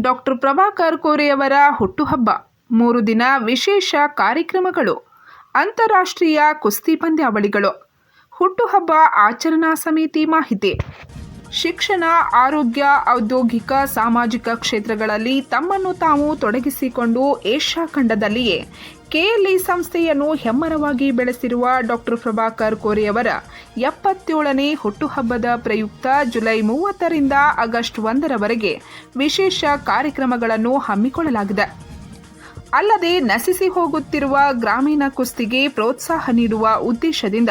Doctor Prabhakar ಕೋರೆಯವರ ಹುಟ್ಟುಹಬ್ಬ. ಮೂರು ದಿನ ವಿಶೇಷ ಕಾರ್ಯಕ್ರಮಗಳು. ಅಂತಾರಾಷ್ಟ್ರೀಯ ಕುಸ್ತಿ ಪಂದ್ಯಾವಳಿಗಳು. ಹುಟ್ಟುಹಬ್ಬ ಆಚರಣಾ ಸಮಿತಿ ಮಾಹಿತಿ. ಶಿಕ್ಷಣ, ಆರೋಗ್ಯ, ಔದ್ಯೋಗಿಕ, ಸಾಮಾಜಿಕ ಕ್ಷೇತ್ರಗಳಲ್ಲಿ ತಮ್ಮನ್ನು ತಾವು ತೊಡಗಿಸಿಕೊಂಡು ಏಷ್ಯಾ ಖಂಡದಲ್ಲಿಯೇ ಕೆಎಲ್ಇ ಸಂಸ್ಥೆಯನ್ನು ಹೆಮ್ಮರವಾಗಿ ಬೆಳೆಸಿರುವ ಡಾಕ್ಟರ್ ಪ್ರಭಾಕರ್ ಕೋರೆಯವರ ಎಪ್ಪತ್ತೇಳನೇ ಹುಟ್ಟುಹಬ್ಬದ ಪ್ರಯುಕ್ತ ಜುಲೈ ಮೂವತ್ತರಿಂದ ಆಗಸ್ಟ್ ಒಂದರವರೆಗೆ ವಿಶೇಷ ಕಾರ್ಯಕ್ರಮಗಳನ್ನು ಹಮ್ಮಿಕೊಳ್ಳಲಾಗಿದೆ. ಅಲ್ಲದೆ ನಸಿಸಿ ಹೋಗುತ್ತಿರುವ ಗ್ರಾಮೀಣ ಕುಸ್ತಿಗೆ ಪ್ರೋತ್ಸಾಹ ನೀಡುವ ಉದ್ದೇಶದಿಂದ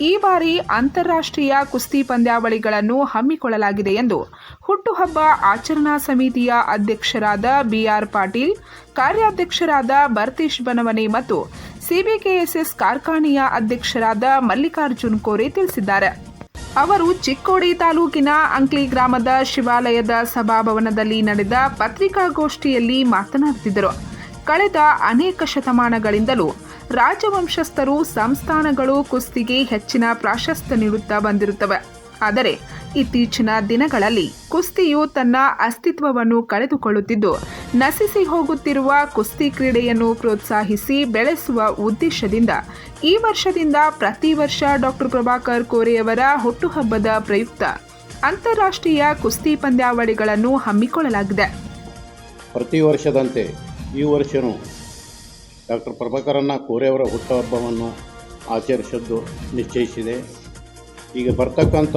ಈ ಬಾರಿ ಅಂತಾರಾಷ್ಟ್ರೀಯ ಕುಸ್ತಿ ಪಂದ್ಯಾವಳಿಗಳನ್ನು ಹಮ್ಮಿಕೊಳ್ಳಲಾಗಿದೆ ಎಂದು ಹುಟ್ಟುಹಬ್ಬ ಆಚರಣಾ ಸಮಿತಿಯ ಅಧ್ಯಕ್ಷರಾದ ಬಿಆರ್ ಪಾಟೀಲ್, ಕಾರ್ಯಾಧ್ಯಕ್ಷರಾದ ಭರತೀಶ್ ಬನವನೆ ಮತ್ತು ಸಿಬಿಕೆಎಸ್ಎಸ್ ಕಾರ್ಖಾನೆಯ ಅಧ್ಯಕ್ಷರಾದ ಮಲ್ಲಿಕಾರ್ಜುನ್ ಕೋರೆ ತಿಳಿಸಿದ್ದಾರೆ. ಅವರು ಚಿಕ್ಕೋಡಿ ತಾಲೂಕಿನ ಅಂಕ್ಲಿ ಗ್ರಾಮದ ಶಿವಾಲಯದ ಸಭಾಭವನದಲ್ಲಿ ನಡೆದ ಪತ್ರಿಕಾಗೋಷ್ಠಿಯಲ್ಲಿ ಮಾತನಾಡುತ್ತಿದ್ದರು. ಕಳೆದ ಅನೇಕ ಶತಮಾನಗಳಿಂದಲೂ ರಾಜವಂಶಸ್ಥರು ಸಂಸ್ಥಾನಗಳು ಕುಸ್ತಿಗೆ ಹೆಚ್ಚಿನ ಪ್ರಾಶಸ್ತ್ಯ ನೀಡುತ್ತಾ ಬಂದಿರುತ್ತವೆ. ಆದರೆ ಇತ್ತೀಚಿನ ದಿನಗಳಲ್ಲಿ ಕುಸ್ತಿಯು ತನ್ನ ಅಸ್ತಿತ್ವವನ್ನು ಕಳೆದುಕೊಳ್ಳುತ್ತಿದ್ದು ನಶಿಸಿ ಹೋಗುತ್ತಿರುವ ಕುಸ್ತಿ ಕ್ರೀಡೆಯನ್ನು ಪ್ರೋತ್ಸಾಹಿಸಿ ಬೆಳೆಸುವ ಉದ್ದೇಶದಿಂದ ಈ ವರ್ಷದಿಂದ ಪ್ರತಿ ವರ್ಷ ಡಾಕ್ಟರ್ ಪ್ರಭಾಕರ್ ಕೋರೆಯವರ ಹುಟ್ಟುಹಬ್ಬದ ಪ್ರಯುಕ್ತ ಅಂತಾರಾಷ್ಟ್ರೀಯ ಕುಸ್ತಿ ಪಂದ್ಯಾವಳಿಗಳನ್ನು ಹಮ್ಮಿಕೊಳ್ಳಲಾಗಿದೆ. ಪ್ರತಿ ವರ್ಷದಂತೆ ಈ ವರ್ಷವೂ ಡಾಕ್ಟರ್ ಪ್ರಭಾಕರನ್ನ ಕೋರೆಯವರ ಹುಟ್ಟುಹಬ್ಬವನ್ನು ಆಚರಿಸಿದ್ದು ನಿಶ್ಚಯಿಸಿದೆ. ಈಗ ಬರ್ತಕ್ಕಂಥ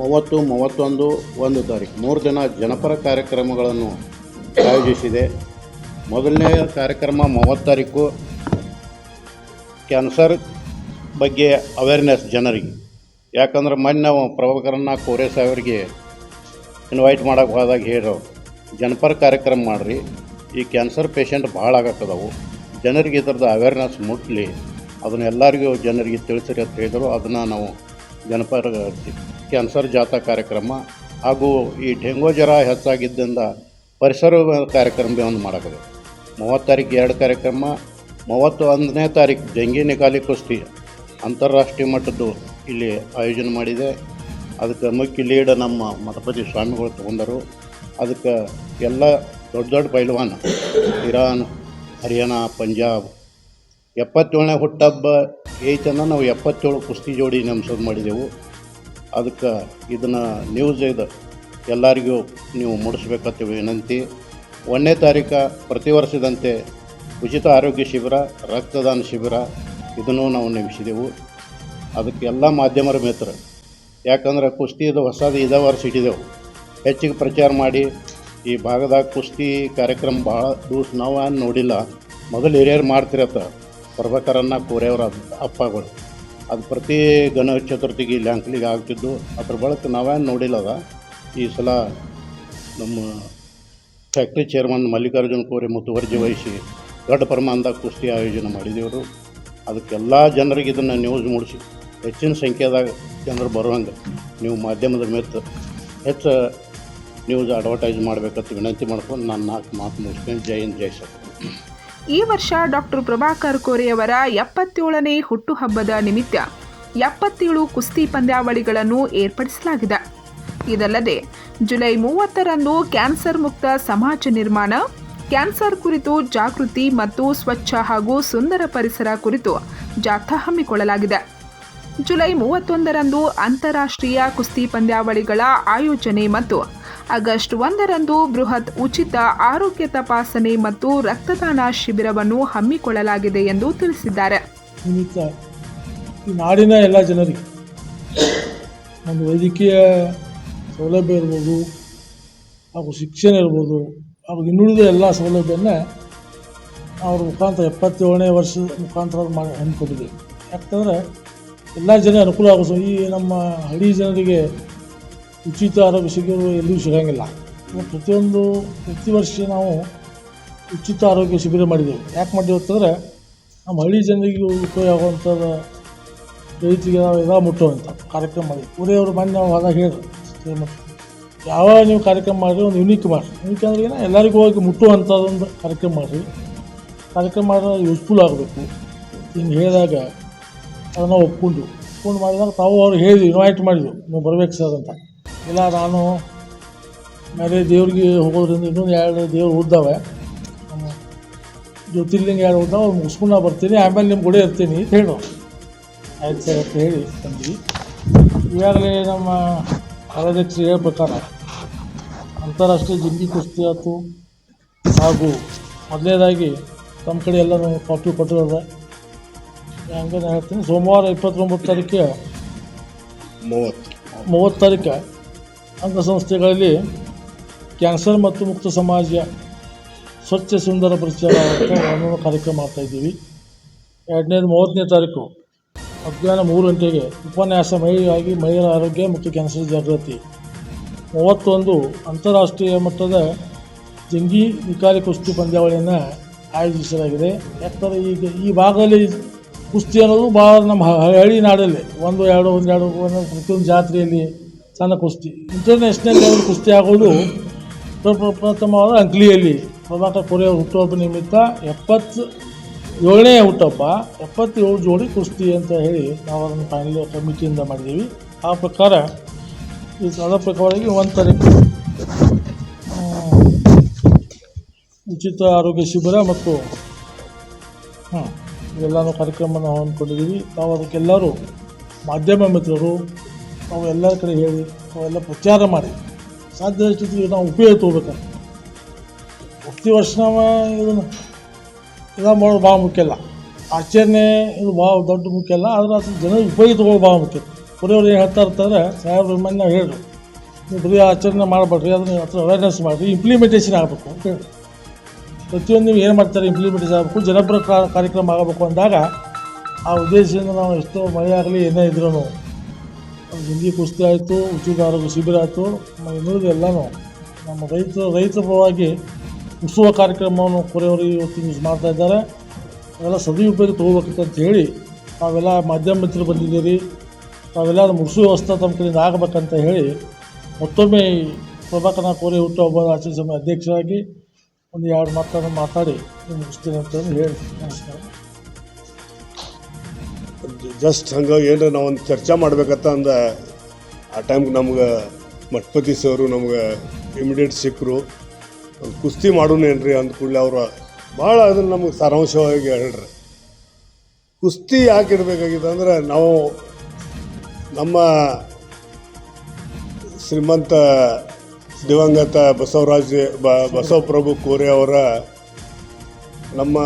ಮೂವತ್ತು, ಮೂವತ್ತೊಂದು, ಒಂದು ತಾರೀಕು, ಮೂರು ದಿನ ಜನಪರ ಕಾರ್ಯಕ್ರಮಗಳನ್ನು ಆಯೋಜಿಸಿದೆ. ಮೊದಲನೇ ಕಾರ್ಯಕ್ರಮ ಮೂವತ್ತು ತಾರೀಕು, ಕ್ಯಾನ್ಸರ್ ಬಗ್ಗೆ ಅವೇರ್ನೆಸ್ ಜನರಿಗೆ. ಯಾಕಂದ್ರೆ ಮೊನ್ನೆ ನಾವು ಪ್ರಭಾಕರನ್ನ ಕೋರೆ ಸಾಹೇಬರಿಗೆ ಇನ್ವೈಟ್ ಮಾಡೋಕೆ ಹೋದಾಗ ಹೇಳೋ ಜನಪರ ಕಾರ್ಯಕ್ರಮ ಮಾಡಿರಿ, ಈ ಕ್ಯಾನ್ಸರ್ ಪೇಷಂಟ್ ಭಾಳ ಆಗತ್ತದವು ಜನರಿಗೆ ಇದ್ರದ್ದು ಅವೇರ್ನೆಸ್ ಮುಟ್ಟಲಿ ಅದನ್ನು ಎಲ್ಲರಿಗೂ ಜನರಿಗೆ ತಿಳಿಸಿರಿ ಅಂತ ಹೇಳಿದರು. ಅದನ್ನು ನಾವು ಜನಪರ ಕ್ಯಾನ್ಸರ್ ಜಾಥಾ ಕಾರ್ಯಕ್ರಮ ಹಾಗೂ ಈ ಡೆಂಗು ಜ್ವರ ಹೆಚ್ಚಾಗಿದ್ದರಿಂದ ಪರಿಸರ ಕಾರ್ಯಕ್ರಮ ಒಂದು ಮಾಡಬೇಕು. ಮೂವತ್ತು ತಾರೀಕು ಎರಡು ಕಾರ್ಯಕ್ರಮ, ಮೂವತ್ತು ಒಂದನೇ ತಾರೀಕು ಡೆಂಗಿ ನಿಗಾಲಿ ಕುಸ್ತಿ ಅಂತಾರಾಷ್ಟ್ರೀಯ ಮಟ್ಟದ್ದು ಇಲ್ಲಿ ಆಯೋಜನೆ ಮಾಡಿದೆ. ಅದಕ್ಕೆ ಮುಖ್ಯ ಲೀಡ್ ನಮ್ಮ ಮಠಪತಿ ಸ್ವಾಮಿಗಳು ತಗೊಂಡರು. ಅದಕ್ಕೆ ಎಲ್ಲ ದೊಡ್ಡ ದೊಡ್ಡ ಪೈಲ್ವಾನ್, ಇರಾನ್ ಹರಿಯಾಣ, ಪಂಜಾಬ್. ಎಪ್ಪತ್ತೇಳನೇ ಹುಟ್ಟಹಬ್ಬ ಐತಂದ್ರೆ ನಾವು ಎಪ್ಪತ್ತೇಳು ಕುಸ್ತಿ ಜೋಡಿ ನೆಮ್ಸೋದು ಮಾಡಿದೆವು. ಅದಕ್ಕೆ ಇದನ್ನು ನ್ಯೂಸ್ ಇದು ಎಲ್ಲರಿಗೂ ನೀವು ಮೂಡಿಸ್ಬೇಕಂತ ವಿನಂತಿ. ಒಂದನೇ ತಾರೀಕು ಪ್ರತಿ ವರ್ಷದಂತೆ ಉಚಿತ ಆರೋಗ್ಯ ಶಿಬಿರ, ರಕ್ತದಾನ ಶಿಬಿರ ಇದನ್ನು ನಾವು ನೇಮಿಸಿದೆವು. ಅದಕ್ಕೆ ಎಲ್ಲ ಮಾಧ್ಯಮರ ಮಿತ್ರ. ಯಾಕಂದ್ರೆ ಕುಸ್ತಿದು ಹೊಸದು ಇದೇ ವರ್ಷ ಇಟ್ಟಿದೆವು. ಹೆಚ್ಚಿಗೆ ಪ್ರಚಾರ ಮಾಡಿ ಈ ಭಾಗದಾಗ ಕುಸ್ತಿ ಕಾರ್ಯಕ್ರಮ ಭಾಳ ದಿವಸ ನಾವು ಏನು ನೋಡಿಲ್ಲ. ಮೊದಲು ಹಿರಿಯರು ಮಾಡ್ತಿರತ್ತ. ಪ್ರಭಾಕರನ್ನ ಕೋರೆಯವ್ರ ಅಪ್ಪಗಳು. ಅದು ಪ್ರತಿ ಗಣೇಶ ಚತುರ್ಥಿಗೆ ಇಲ್ಲಿ ಅಂಕ್ಲಿಗೆ ಆಗ್ತಿದ್ದು. ಅದ್ರ ಬಳಕ ನಾವೇನು ನೋಡಿಲ್ಲ ಅದ. ಈ ಸಲ ನಮ್ಮ ಫ್ಯಾಕ್ಟ್ರಿ ಚೇರ್ಮನ್ ಮಲ್ಲಿಕಾರ್ಜುನ ಕೋರೆ ಮುತುವರ್ಜಿ ವಹಿಸಿ ದೊಡ್ಡ ಪ್ರಮಾಣದಾಗ ಕುಸ್ತಿ ಆಯೋಜನೆ ಮಾಡಿದೇವರು. ಅದಕ್ಕೆಲ್ಲ ಜನರಿಗೆ ಇದನ್ನು ನ್ಯೂಸ್ ಮೂಡಿಸಿ. ಹೆಚ್ಚಿನ ಸಂಖ್ಯೆದಾಗ ಜನರು ಬರುವಂಗೆ. ನೀವು ಮಾಧ್ಯಮದ ಮೇಲೆ ಹೆಚ್ಚು ನ್ಯೂಸ್ ಅಡ್ವರ್ಟೈಸ್ ಮಾಡಬೇಕಂತ ವಿನಂತಿ ಮಾಡ್ಕೊಂಡು ನಾನು ನಾಲ್ಕು ಮಾತು ಮುಗಿಸ್ತೇನೆ. ಜೈ ಹಿಂದ್, ಜೈ ಸರ್ ಈ ವರ್ಷ ಡಾಕ್ಟರ್ ಪ್ರಭಾಕರ್ ಕೋರೆಯವರ ಎಪ್ಪತ್ತೇಳನೇ ಹುಟ್ಟುಹಬ್ಬದ ನಿಮಿತ್ತ ಎಪ್ಪತ್ತೇಳು ಕುಸ್ತಿ ಪಂದ್ಯಾವಳಿಗಳನ್ನು ಏರ್ಪಡಿಸಲಾಗಿದೆ. ಇದಲ್ಲದೆ ಜುಲೈ ಮೂವತ್ತರಂದು ಕ್ಯಾನ್ಸರ್ ಮುಕ್ತ ಸಮಾಜ ನಿರ್ಮಾಣ, ಕ್ಯಾನ್ಸರ್ ಕುರಿತು ಜಾಗೃತಿ ಮತ್ತು ಸ್ವಚ್ಛ ಹಾಗೂ ಸುಂದರ ಪರಿಸರ ಕುರಿತು ಜಾಥಾ ಹಮ್ಮಿಕೊಳ್ಳಲಾಗಿದೆ. ಜುಲೈ ಮೂವತ್ತೊಂದರಂದು ಅಂತಾರಾಷ್ಟ್ರೀಯ ಕುಸ್ತಿ ಪಂದ್ಯಾವಳಿಗಳ ಆಯೋಜನೆ ಮತ್ತು ಆಗಸ್ಟ್ ಒಂದರಂದು ಬೃಹತ್ ಉಚಿತ ಆರೋಗ್ಯ ತಪಾಸಣೆ ಮತ್ತು ರಕ್ತದಾನ ಶಿಬಿರವನ್ನು ಹಮ್ಮಿಕೊಳ್ಳಲಾಗಿದೆ ಎಂದು ತಿಳಿಸಿದ್ದಾರೆ. ಈ ನಾಡಿನ ಎಲ್ಲ ಜನರಿಗೆ ಒಂದು ವೈದ್ಯಕೀಯ ಸೌಲಭ್ಯ ಇರ್ಬೋದು, ಹಾಗೂ ಶಿಕ್ಷಣ ಇರ್ಬೋದು, ಹಾಗೂ ಇನ್ನುಳಿದ ಎಲ್ಲ ಸೌಲಭ್ಯನ ಅವ್ರ ಮುಖಾಂತರ ಎಪ್ಪತ್ತೇಳನೇ ವರ್ಷದ ಮುಖಾಂತರ ಮಾಡಿ ಹಮ್ಮಿಕೊಂಡಿದ್ದೀವಿ ಯಾಕಂದರೆ ಎಲ್ಲ ಜನ ಅನುಕೂಲ ಆಗೋದು ಈ ನಮ್ಮ ಹಳ್ಳಿ ಜನರಿಗೆ ಉಚಿತ ಆರೋಗ್ಯ ಶಿಬಿರ ಎಲ್ಲೂ ಸಿಗಂಗಿಲ್ಲ ಪ್ರತಿಯೊಂದು ಪ್ರತಿ ವರ್ಷ ನಾವು ಉಚಿತ ಆರೋಗ್ಯ ಶಿಬಿರ ಮಾಡಿದ್ದೇವೆ. ಯಾಕೆ ಮಾಡಿದ್ದೇವೆ ಅಂತಂದರೆ, ನಮ್ಮ ಹಳ್ಳಿ ಜನರಿಗೆ ಉಪಯೋಗ ಆಗುವಂಥದ್ದು ರೈತರಿಗೆ ನಾವು ಎಲ್ಲ ಮುಟ್ಟುವಂಥ ಕಾರ್ಯಕ್ರಮ ಮಾಡಿ. ಊರಿಯವರು ಮೊನ್ನೆ ನಾವು ಅದಾಗ ಹೇಳಿದ್ರು ಯಾವ ನೀವು ಕಾರ್ಯಕ್ರಮ ಮಾಡಿರಿ, ಒಂದು ಯುನೀಕ್ ಮಾಡಿರಿ. ಯುನೀಕ್ ಅಂದ್ರೆ ಏನೋ? ಎಲ್ಲರಿಗೂ ಹೋಗಿ ಮುಟ್ಟುವಂಥದ್ದೊಂದು ಕಾರ್ಯಕ್ರಮ ಮಾಡಿರಿ. ಕಾರ್ಯಕ್ರಮ ಮಾಡಿದ್ರೆ ಯೂಸ್ಫುಲ್ ಆಗಬೇಕು. ಹಿಂಗೆ ಹೇಳಿದಾಗ ಅದನ್ನು ಒಪ್ಕೊಂಡು ಒಪ್ಕೊಂಡು ಮಾಡಿದಾಗ ತಾವು ಅವ್ರು ಹೇಳಿದ್ವಿ ಇನ್ವೈಟ್ ಮಾಡಿದ್ವಿ. ನೀವು ಬರಬೇಕು ಸರ್ ಅಂತ. ಇಲ್ಲ ನಾನು ಮೇಲೆ ದೇವ್ರಿಗೆ ಹೋಗೋದ್ರಿಂದ ಇನ್ನೊಂದು ಎರಡು ದೇವ್ರು ನಮ್ಮ ಜ್ಯೋತಿರ್ಲಿಂಗ ಎರಡು ಉದ್ದಾವೆ ಅವ್ರು ಮುಗಿಸ್ಕೊಂಡು ಬರ್ತೀನಿ ಆಮೇಲೆ ನಿಮ್ಮ ಗುಡಿ ಇರ್ತೀನಿ. ಅಂತ ಹೇಳು. ಆಯ್ತು ಸರ್ ಅಂತ ಹೇಳಿ ತಂದು ಈಗಾಗಲೇ ನಮ್ಮ ಕಾರ್ಯಾಧ್ಯಕ್ಷರು ಹೇಳ್ಬೇಕಾರೆ ಅಂತಾರಾಷ್ಟ್ರೀಯ ಜಿಂಗಿ ಕುಸ್ತಿ ಆಯಿತು. ಹಾಗೂ ಮೊದಲನೇದಾಗಿ ತಮ್ಮ ಕಡೆ ಎಲ್ಲರೂ ಕಾಪಿ ಕೊಟ್ಟಿರೋದ ಹಂಗೆ ನಾನು ಹೇಳ್ತೀನಿ. ಸೋಮವಾರ ಇಪ್ಪತ್ತೊಂಬತ್ತು ತಾರೀಕಿಗೆ ಮೂವತ್ತು. ಮೂವತ್ತು ತಾರೀಕು ಅಂಗಸಂಸ್ಥೆಗಳಲ್ಲಿ ಕ್ಯಾನ್ಸರ್ ಮತ್ತು ಮುಕ್ತ ಸಮಾಜ, ಸ್ವಚ್ಛ ಸುಂದರ ಪರಿಸರ ಕಾರ್ಯಕ್ರಮ ಮಾಡ್ತಾಯಿದ್ದೀವಿ ಎರಡನೇದು ಮೂವತ್ತನೇ ತಾರೀಕು, ಮಧ್ಯಾಹ್ನ ಮೂರು ಗಂಟೆಗೆ ಉಪನ್ಯಾಸ ಮಹಿಳೆಯಾಗಿ ಮಹಿಳೆಯರ ಆರೋಗ್ಯ ಮತ್ತು ಕ್ಯಾನ್ಸರ್ ಜಾಗೃತಿ. ಮೂವತ್ತೊಂದು ಅಂತಾರಾಷ್ಟ್ರೀಯ ಮಟ್ಟದ ಜಂಗಿ ವಿಕಾರಿ ಕುಸ್ತಿ ಪಂದ್ಯಾವಳಿಯನ್ನು ಆಯೋಜಿಸಲಾಗಿದೆ. ಯಾಕಂದರೆ ಈಗ ಈ ಭಾಗದಲ್ಲಿ ಕುಸ್ತಿ ಅನ್ನೋದು ಭಾಳ ನಮ್ಮ ಹಳ್ಳಿ ನಾಡಲ್ಲಿ, ಒಂದು, ಎರಡು ಒಂದೆರಡು ಪ್ರತಿಯೊಂದು ಜಾತ್ರೆಯಲ್ಲಿ ಸಣ್ಣ ಕುಸ್ತಿ. ಇಂಟರ್ನ್ಯಾಷನಲ್ ಲೆವೆಲ್ ಕುಸ್ತಿ ಆಗೋದು ಪ್ರ- ಪ್ರ- ಪ್ರಥಮವಾದ ಅಂಕ್ಲಿಯಲ್ಲಿ ಕರ್ನಾಟಕ ಕೊರಿಯಾ ಹುಟ್ಟುಹಬ್ಬ ನಿಮಿತ್ತ ಎಪ್ಪತ್ತು ಏಳನೇ ಹುಟ್ಟಪ್ಪ ಎಪ್ಪತ್ತೇಳು ಜೋಡಿ ಕುಸ್ತಿ ಅಂತ ಹೇಳಿ ನಾವು ಅದನ್ನು ಫೈನಲ್ ಕಮಿಟಿಯಿಂದ ಮಾಡಿದ್ದೀವಿ. ಆ ಪ್ರಕಾರ ಈ ಅದರ ಪ್ರಕಾರವಾಗಿ ಒಂದು ತಾರೀಕು ಉಚಿತ ಆರೋಗ್ಯ ಶಿಬಿರ ಮತ್ತು, ಹಾಂ ಇವೆಲ್ಲನೂ ಕಾರ್ಯಕ್ರಮನ ಹಮ್ಮಿಕೊಂಡಿದ್ದೀವಿ. ನಾವು ಅದಕ್ಕೆಲ್ಲರೂ ಮಾಧ್ಯಮ ಮಿತ್ರರು ನಾವು ಎಲ್ಲರ ಕಡೆ ಹೇಳಿ, ನಾವೆಲ್ಲ ಪ್ರಚಾರ ಮಾಡಿ. ಸಾಧ್ಯ ಜೊತೆಗೆ ನಾವು ಉಪಯೋಗ ತಗೋಬೇಕು ಪ್ರತಿ ವರ್ಷ ನಾವು ಇದನ್ನು ಇದನ್ನು ಮಾಡೋದು ಭಾಳ ಮುಖ್ಯ ಅಲ್ಲ. ಆಚರಣೆ ಇದು ಭಾಳ ದೊಡ್ಡ ಮುಖ್ಯ ಅಲ್ಲ, ಆದರೆ ಅದು ಜನ ಉಪಯೋಗ ತೊಗೊಳ್ಳೋದು ಭಾಳ ಮುಖ್ಯ. ಬರೆಯವ್ರು ಏನು ಹೇಳ್ತಾ ಇರ್ತಾರೆ, ಸಾಹೇಬ್ರ ನಾವು ಹೇಳ್ರಿ ನೀವು ಬರೀ ಆಚರಣೆ ಮಾಡಬೇಡ್ರಿ, ಅದನ್ನ ಹತ್ರ ಅವೇರ್ನೆಸ್ ಮಾಡಿರಿ ಇಂಪ್ಲಿಮೆಂಟೇಷನ್ ಆಗಬೇಕು ಅಂತ ಹೇಳಿ ಪ್ರತಿಯೊಂದು ನೀವು ಏನು ಮಾಡ್ತಾರೆ ಇಂಪ್ಲಿಮೆಂಟೇಷನ್ ಆಗಬೇಕು ಜನಪರ ಕಾರ್ಯಕ್ರಮ ಆಗಬೇಕು ಅಂದಾಗ, ಆ ಉದ್ದೇಶದಿಂದ ನಾವು ಎಷ್ಟೋ ಮಳೆ ಆಗಲಿ ಏನೇ ಇದ್ರೂ ಹಿಂದಿ ಕುಸ್ತಿ ಆಯಿತು ಉಚಿತ ಆರೋಗ್ಯ ಶಿಬಿರ ಆಯಿತು ಇನ್ನುಳಿದ ಎಲ್ಲನೂ ನಮ್ಮ ರೈತ ರೈತ ಪರವಾಗಿ ಉತ್ಸವ ಕಾರ್ಯಕ್ರಮವನ್ನು ಕೊರೆಯವರು ಇವತ್ತು ಯೂಸ್ ಮಾಡ್ತಾ ಇದ್ದಾರೆ. ಅವೆಲ್ಲ ಸದುಪಯೋಗ ತೊಗೋಬೇಕಂತ ಹೇಳಿ ನಾವೆಲ್ಲ ಮಾಧ್ಯಮ ಮಿತ್ರರು ಬಂದಿದ್ದೀರಿ ನಾವೆಲ್ಲ ಅದು ಮುಗಿಸುವ ವ್ಯವಸ್ಥೆ ತಮ್ಮ ಕಡೆಯಿಂದ ಆಗಬೇಕಂತ ಹೇಳಿ ಮತ್ತೊಮ್ಮೆ ಪ್ರಭಾಕರ ಕೋರೆ ಹುಟ್ಟುಹಬ್ಬದ ಆಚರಿಸುವ ಅಧ್ಯಕ್ಷರಾಗಿ ಒಂದು ಎರಡು ಮಾತನ್ನು ಮಾತಾಡಿ ಮುಗಿಸ್ತೀನಿ ಅಂತಂದು ಹೇಳಿ, ನಮಸ್ಕಾರ. ಜಸ್ಟ್ ಹಂಗೆ ಏನಾರ ನಾವು ಒಂದು ಚರ್ಚೆ ಮಾಡ್ಬೇಕತ್ತ ಅಂದ, ಆ ಟೈಮ್ಗೆ ನಮ್ಗೆ ಮಠಪತಿ ಸರು ನಮ್ಗೆ ಇಮಿಡಿಯೇಟ್ ಸಿಕ್ಕರು ಕುಸ್ತಿ ಕುಸ್ತಿ ಮಾಡೋನೇನ್ರಿ ಅಂದ ಕೂಡಲೇ ಅವರು ಭಾಳ ಅದನ್ನು ನಮ್ಗೆ ಸಾರಾಂಶವಾಗಿ ಹೇಳ್ರಿ. ಕುಸ್ತಿ ಯಾಕೆ ಇಡಬೇಕಾಗಿತ್ತು ಅಂದ್ರೆ ನಾವು ನಮ್ಮ ಶ್ರೀಮಂತ ದಿವಂಗತ ಬಸವರಾಜ, ಬ, ಬಸವಪ್ರಭು ಕೋರೆ ಅವರ ನಮ್ಮ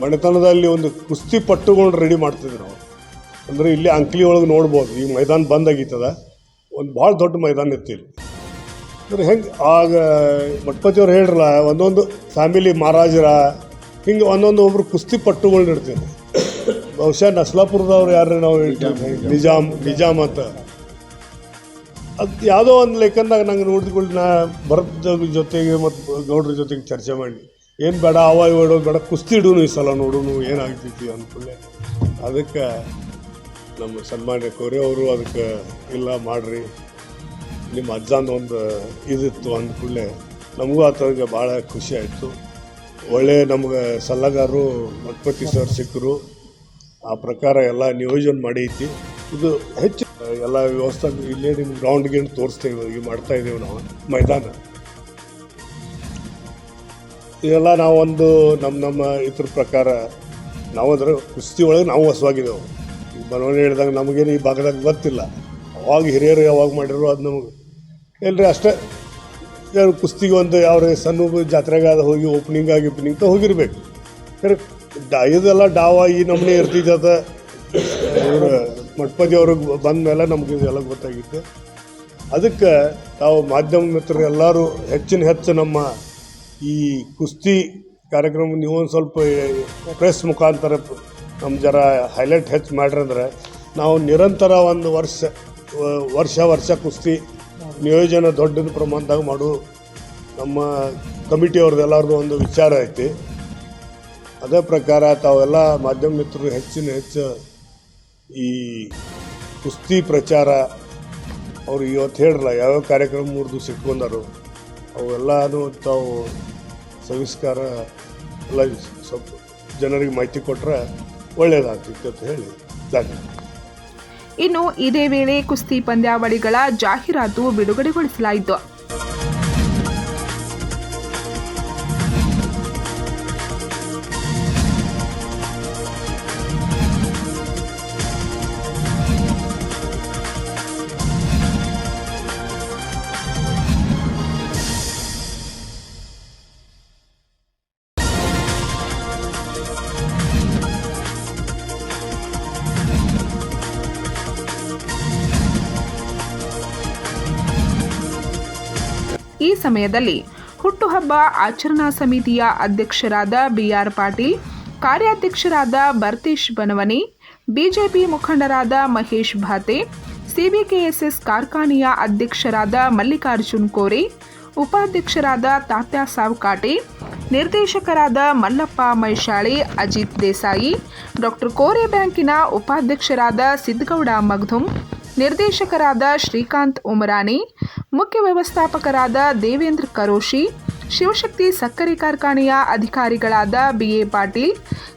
ಮನೆತನದಲ್ಲಿ ಒಂದು ಕುಸ್ತಿ ಪಟ್ಟುಗೊಂಡು ರೆಡಿ ಮಾಡ್ತಿದ್ವಿ ನಾವು. ಅಂದರೆ ಇಲ್ಲಿ ಅಂಕ್ಲಿ ಒಳಗೆ ನೋಡ್ಬೋದು. ಈ ಮೈದಾನ ಬಂದಾಗಿತ್ತದ. ಒಂದು ಭಾಳ ದೊಡ್ಡ ಮೈದಾನ ಇತ್ತು ಇಲ್ಲಿ. ಅಂದ್ರೆ ಹೆಂಗೆ, ಆಗ ಮಠಪತಿಯವ್ರು ಹೇಳ್ರಲ್ಲ, ಒಂದೊಂದು ಫ್ಯಾಮಿಲಿ ಮಹಾರಾಜರ, ಹಿಂಗೆ ಒಂದೊಂದು ಒಬ್ರು ಕುಸ್ತಿ ಪಟ್ಟುಗಳು ಇಡ್ತೀನಿ ಬಹುಶಃ ನಸ್ಲಾಪುರದವ್ರು ಯಾರು ನಾವು ಹೇಳ್ತೀವಿ? ನಿಜಾಮ್ ನಿಜಾಮ್ ಅಂತ. ಅದು ಯಾವುದೋ ಒಂದು ಲೆಕ್ಕಂದಾಗ ನಂಗೆ ನೋಡಿದ್ಕೊಳ್ಳಿ ನಾ ಭರತ್ ಜೊತೆಗೆ ಮತ್ತು ಗೌಡ್ರ ಜೊತೆಗೆ ಚರ್ಚೆ ಮಾಡಿ. ಏನು ಬೇಡ ಅವ ಬೇಡ ಬೇಡ, ಕುಸ್ತಿ ಇಡೋನು ಈ ಸಲ ನೋಡೋನು ಏನಾಗ್ತೈತಿ ಅಂದ್ಕೊಳ್ಳೆ ಅದಕ್ಕೆ ನಮ್ಮ ಸನ್ಮಾನ್ಯ ಕೋರೆ ಅವರು ಅದಕ್ಕೆ ಇಲ್ಲ ಮಾಡ್ರಿ. ನಿಮ್ಮ ಅಜ್ಜನ ಒಂದು ಇದಿತ್ತು ಅಂದ್ಕೂಡಲೇ ನಮಗೂ ಆತನಿಗೆ ಭಾಳ ಖುಷಿ ಆಯಿತು. ಒಳ್ಳೆ ನಮ್ಗೆ ಸಲಹೆಗಾರರು ಮಠಪತಿ ಸರ್ ಸಿಕ್ಕರು. ಆ ಪ್ರಕಾರ ಎಲ್ಲ ನಿಯೋಜನೆ ಮಾಡೈತಿ. ಇದು ಹೆಚ್ಚು ಎಲ್ಲ ವ್ಯವಸ್ಥೆ ಇಲ್ಲೇ ನಿಮ್ಮ ಗ್ರೌಂಡ್ಗೆ ತೋರಿಸ್ತೇವೆ ಈಗ ಮಾಡ್ತಾ ಇದ್ದೇವೆ ನಾವು, ಮೈದಾನ. ಇದೆಲ್ಲ ನಾವೊಂದು ನಮ್ಮ ನಮ್ಮ ಇದ್ರ ಪ್ರಕಾರ ನಾವು ಅದರ ಕುಸ್ತಿ ಒಳಗೆ ನಾವು ಹೊಸವಾಗಿದ್ದೆವು. ಈಗ ಬನವಣೆ ಹೇಳಿದಾಗ ನಮಗೇನು ಈ ಭಾಗದಾಗ ಗೊತ್ತಿಲ್ಲ. ಅವಾಗ ಹಿರಿಯರು ಯಾವಾಗ ಮಾಡಿರೋ ಅದು ನಮಗೆ ಎಲ್ಲರಿ ಅಷ್ಟೇ. ಯಾರು ಕುಸ್ತಿಗೆ ಒಂದು ಯಾವ ಸಣ್ಣ ಜಾತ್ರೆಗೆ ಅದು ಹೋಗಿ ಓಪನಿಂಗ್ ಆಗಿ ಓಪನಿಂಗ್ ತ ಹೋಗಿರ್ಬೇಕು. ಖರೆ ಡಾ ಇದೆಲ್ಲ ಡಾವ ಈ ನಮ್ಮನೆ ಇರ್ತಿದ್ದ ಇವರು ಅವ್ರಿಗೆ ಬಂದ ಮೇಲೆ ನಮ್ಗೆ ಇದೆಲ್ಲ ಗೊತ್ತಾಗಿತ್ತು. ಅದಕ್ಕೆ ತಾವು ಮಾಧ್ಯಮ ಮಿತ್ರರು ಎಲ್ಲರೂ ಹೆಚ್ಚಿನ ಹೆಚ್ಚು ನಮ್ಮ ಈ ಕುಸ್ತಿ ಕಾರ್ಯಕ್ರಮ ನೀವು ಒಂದು ಸ್ವಲ್ಪ ಪ್ರೆಸ್ ಮುಖಾಂತರ ನಮ್ಮ ಜರ ಹೈಲೈಟ್ ಹೆಚ್ಚು ಮಾಡ್ರಂದ್ರೆ ನಾವು ನಿರಂತರ ಒಂದು ವರ್ಷ ವರ್ಷ ವರ್ಷ ಕುಸ್ತಿ ನಿಯೋಜನೆ ದೊಡ್ಡ ಪ್ರಮಾಣದಾಗ ಮಾಡು ನಮ್ಮ ಕಮಿಟಿ ಅವ್ರದ್ದು ಎಲ್ಲರದ್ದು ಒಂದು ವಿಚಾರ ಐತಿ. ಅದೇ ಪ್ರಕಾರ ತಾವೆಲ್ಲ ಮಾಧ್ಯಮ ಮಿತ್ರರು ಹೆಚ್ಚಿನ ಹೆಚ್ಚು ಈ ಕುಸ್ತಿ ಪ್ರಚಾರ ಅವ್ರು ಇವತ್ತು ಹೇಳ್ರಲ್ಲ, ಯಾವ್ಯಾವ ಕಾರ್ಯಕ್ರಮ ಮೂರು ದಿವಸ ಇಟ್ಕೊಂಡಾರು ಅವೆಲ್ಲಾನು ತಾವು ಸವಿಸ್ಕಾರ ಎಲ್ಲ ಸ್ವಲ್ಪ ಜನರಿಗೆ ಮಾಹಿತಿ ಕೊಟ್ಟರೆ ಒಳ್ಳೆಯದಾಗ್ತಿತ್ತು ಅಂತ ಹೇಳಿ ಧನ್ಯವಾದ ಇನ್ನು ಇದೇ ವೇಳೆ ಕುಸ್ತಿ ಪಂದ್ಯಾವಳಿಗಳ ಜಾಹೀರಾತು ಬಿಡುಗಡೆಗೊಳಿಸಲಾಯಿತು. ಸಮಯದಲ್ಲಿ ಹುಟ್ಟುಹಬ್ಬ ಆಚರಣಾ ಸಮಿತಿಯ ಅಧ್ಯಕ್ಷರಾದ ಬಿಆರ್ ಪಾಟೀಲ್, ಕಾರ್ಯಾಧ್ಯಕ್ಷರಾದ ಭರ್ತೇಶ್ ಬನವನಿ ಬಿಜೆಪಿ ಮುಖಂಡರಾದ ಮಹೇಶ್ ಭಾತೆ, ಸಿಬಿಕೆಎಸ್ಎಸ್ ಕಾರ್ಖಾನೆಯ ಅಧ್ಯಕ್ಷರಾದ ಮಲ್ಲಿಕಾರ್ಜುನ್ ಕೋರೆ, ಉಪಾಧ್ಯಕ್ಷರಾದ ತಾತ್ಯ ಸಾವ್ಕಾಟೆ, ನಿರ್ದೇಶಕರಾದ ಮಲ್ಲಪ್ಪ ಮೈಶಾಳಿ, ಅಜಿತ್ ದೇಸಾಯಿ, ಡಾಕ್ಟರ್ ಕೋರೆ ಬ್ಯಾಂಕಿನ ಉಪಾಧ್ಯಕ್ಷರಾದ ಸಿದ್ದಗೌಡ ಮಗ್ಧುಮ್, ನಿರ್ದೇಶಕರಾದ ಶ್ರೀಕಾಂತ್ ಉಮರಾನಿ ಮುಖ್ಯ ವ್ಯವಸ್ಥಾಪಕರಾದ ದೇವೇಂದ್ರ ಕರೋಶಿ, ಶಿವಶಕ್ತಿ ಸಕ್ಕರೆ ಕಾರ್ಖಾನೆಯ ಅಧಿಕಾರಿಗಳಾದ ಬಿಎ ಪಾಟೀಲ್,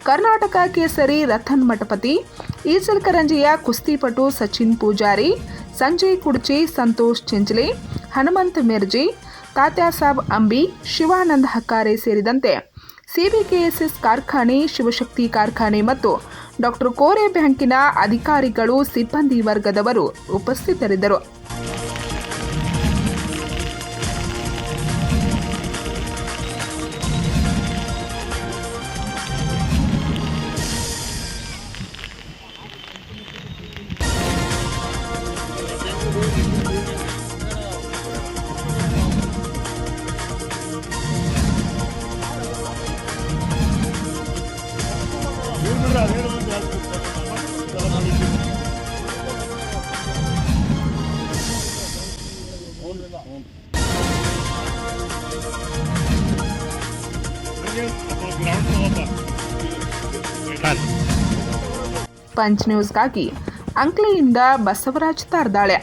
ಕರ್ನಾಟಕ ಕೇಸರಿ ರತನ್ ಮಠಪತಿ, ಈಸಲ್ ಕರಂಜಿಯ ಕುಸ್ತಿಪಟು ಸಚಿನ್ ಪೂಜಾರಿ, ಸಂಜಯ್ ಕುಡ್ಚಿ, ಸಂತೋಷ್ ಚಿಂಚಲೆ ಹನುಮಂತ್ ಮಿರ್ಜಿ ತಾತ್ಯಾಸಾಬ್ ಅಂಬಿ, ಶಿವಾನಂದ ಹಕ್ಕಾರೆ ಸೇರಿದಂತೆ ಸಿಬಿಕೆಎಸ್ಎಸ್ ಕಾರ್ಖಾನೆ, ಶಿವಶಕ್ತಿ ಕಾರ್ಖಾನೆ ಮತ್ತು ಡಾಕ್ಟರ್ ಕೋರೆ ಬ್ಯಾಂಕಿನ ಅಧಿಕಾರಿಗಳು, ಸಿಬ್ಬಂದಿ ವರ್ಗದವರು ಉಪಸ್ಥಿತರಿದ್ದರು. ಪಂಚ್ ನ್ಯೂಸ್ಗಾಗಿ ಅಂಕ್ಲೆಯಿಂದ ಬಸವರಾಜ್ ತಾರ್ದಾಳೆ